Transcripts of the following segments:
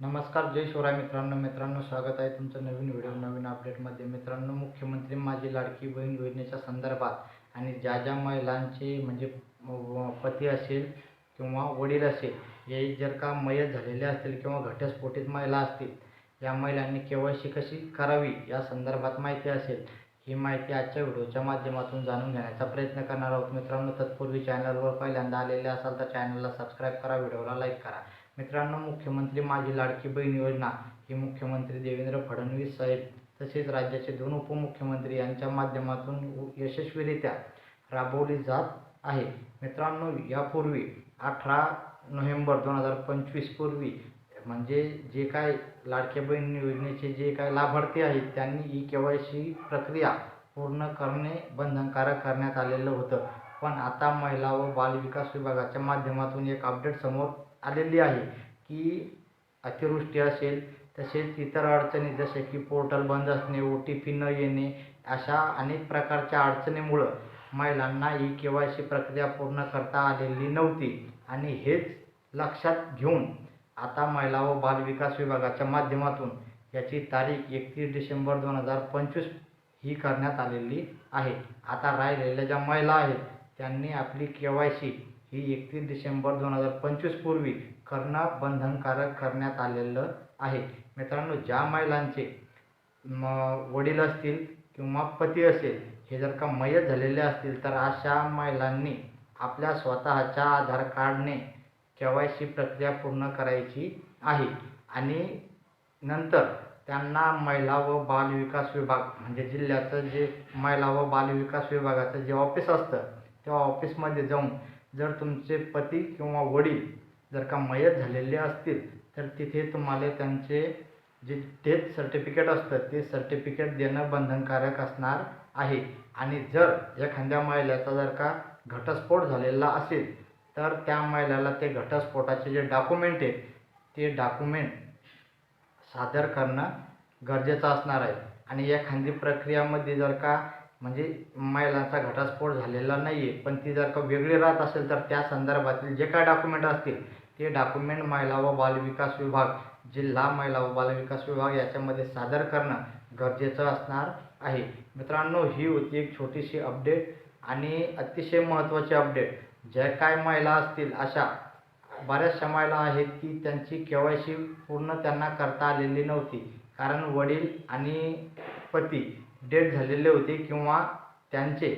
नमस्कार जय शिवराय मित्रांनो मित्रांनो स्वागत आहे तुमचं नवीन व्हिडिओ नवीन अपडेटमध्ये. मित्रांनो मुख्यमंत्री माझी लाडकी बहीण योजनेच्या संदर्भात आणि ज्या ज्या महिलांचे म्हणजे पती असेल किंवा वडील असेल हे जर का मयत झालेले असतील किंवा घटस्फोटीत महिला असतील या महिलांनी के कशी करावी या संदर्भात माहिती असेल ही माहिती आजच्या व्हिडिओच्या माध्यमातून जाणून घेण्याचा प्रयत्न करणार आहोत. मित्रांनो तत्पूर्वी चॅनलवर पहिल्यांदा आलेले असाल तर चॅनलला सबस्क्राईब करा व्हिडिओला लाईक करा. मित्रांनो मुख्यमंत्री माझी लाडकी बहीण योजना ही मुख्यमंत्री देवेंद्र फडणवीस साहेब तसेच राज्याचे दोन उपमुख्यमंत्री यांच्या माध्यमातून यशस्वीरित्या राबवली जात आहे. मित्रांनो यापूर्वी अठरा नोव्हेंबर दोन हजार पंचवीस पूर्वी म्हणजे जे काय लाडक्या बहीण योजनेचे जे काय लाभार्थी आहेत त्यांनी ई के वाय सी प्रक्रिया पूर्ण करणे बंधनकारक करण्यात आलेलं होतं. पण आता महिला व बालविकास विभागाच्या माध्यमातून एक अपडेट समोर आलेली आहे की अतिवृष्टी असेल तसेच इतर अडचणी जसे की पोर्टल बंद असणे ओ टी पी न येणे अशा अनेक प्रकारच्या अडचणीमुळं महिलांना ई के वाय सी प्रक्रिया पूर्ण करता आलेली नव्हती. आणि हेच लक्षात घेऊन आता महिला व बालविकास विभागाच्या माध्यमातून याची तारीख एकतीस डिसेंबर दोन हजार पंचवीस ही करण्यात आलेली आहे. आता राहिलेल्या ज्या महिला आहेत त्यांनी आपली के वाय सी ही एकतीस डिसेंबर दोन हजार पंचवीस पूर्वी करणं बंधनकारक करण्यात आलेलं आहे. मित्रांनो ज्या महिलांचे म वडील असतील किंवा पती असेल हे जर का मयत झालेले असतील तर अशा महिलांनी आपल्या स्वतःच्या आधार कार्डने के वाय सी प्रक्रिया पूर्ण करायची आहे. आणि नंतर त्यांना महिला व बालविकास विभाग म्हणजे जिल्ह्याचं जे महिला व बालविकास विभागाचं जे ऑफिस असतं त्या ऑफिसमध्ये जाऊन जर तुमचे पती किंवा वडील जर का मयत झालेले असतील तर तिथे तुम्हाला त्यांचे जे डेथ सर्टिफिकेट असतं ते सर्टिफिकेट देणं बंधनकारक असणार आहे. आणि जर एखाद्या महिलेचा जर का घटस्फोट झालेला असेल तर त्या महिलेला ते घटस्फोटाचे जे डॉक्युमेंट आहे ते डॉक्युमेंट सादर करणं गरजेचं असणार आहे. आणि एखादी प्रक्रियामध्ये जर का म्हणजे महिलांचा घटस्फोट झालेला नाही आहे पण ती जर का वेगळी राहत असेल तर त्या संदर्भातील जे काय डॉक्युमेंट असतील ते डॉक्युमेंट महिला व बालविकास विभाग जिल्हा महिला व बालविकास विभाग याच्यामध्ये सादर करणं गरजेचं असणार आहे. मित्रांनो ही होती एक छोटीशी अपडेट आणि अतिशय महत्त्वाची अपडेट ज्या काय महिला असतील अशा बऱ्याचशा महिला आहेत की त्यांची के वाय सी पूर्ण त्यांना करता आलेली नव्हती. कारण वडील आणि पती डेड झालेले होते किंवा त्यांचे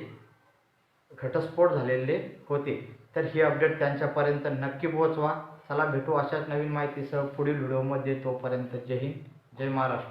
घटस्फोट झालेले होते तर ही अपडेट त्यांच्यापर्यंत नक्की पोहोचवा. चला भेटू अशाच नवीन माहितीसह पुढील व्हिडिओमध्ये तोपर्यंत जय हिंद जय महाराष्ट्र.